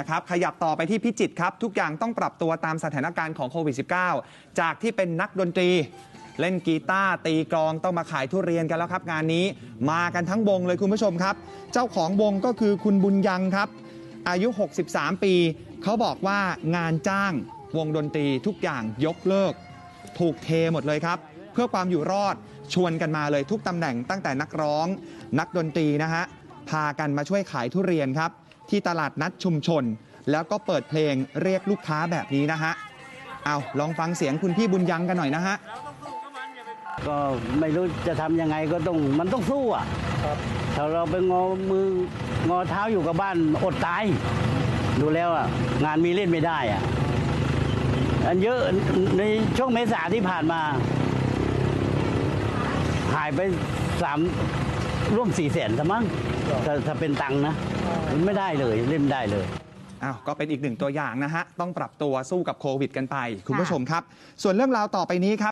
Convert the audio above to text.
นะครับขยับต่อไปที่พิจิตรครับ ทุกอย่างต้องปรับตัวตามสถานการณ์ของโควิด -19 จากที่เป็นนักดนตรี เล่นกีตาร์ตีกลองต้องมาขายทุเรียนกันแล้วครับ งานนี้มากันทั้งวงเลยคุณผู้ชมครับ เจ้าของวงก็คือคุณบุญยังครับ อายุ 63 ปี เขาบอกว่างานจ้างวงดนตรีทุกอย่างยกเลิก ถูกเทหมดเลยครับ เพื่อความอยู่รอดชวนกันมาเลยทุกตำแหน่งตั้งแต่นักร้อง นักดนตรีนะฮะพากันมาช่วยขายทุเรียนครับ ที่ตลาดนัดชุมชน แล้วก็เปิดเพลงเรียกลูกค้าแบบนี้นะฮะ เอาลองฟังเสียงคุณพี่บุญยังกันหน่อยนะฮะ ก็ไม่รู้จะทำยังไงก็ต้องมันต้องสู้อะถ้าเราไปงอมืองอเท้าอยู่กับบ้านอดตาย ดูแล้วอะงานมีเล่นไม่ได้อะอันเยอะในช่วงเมษาที่ผ่านมา หายไปสาม ร่วมสี่แสนซะมั้งถ้าถ้าเป็นตังค์นะมันไม่ได้เลยเล่นไม่ได้เลย อ้าวก็เป็นอีกหนึ่งตัวอย่างนะฮะ ต้องปรับตัวสู้กับโควิดกันไป คุณผู้ชมครับ ส่วนเรื่องราวต่อไปนี้ครับ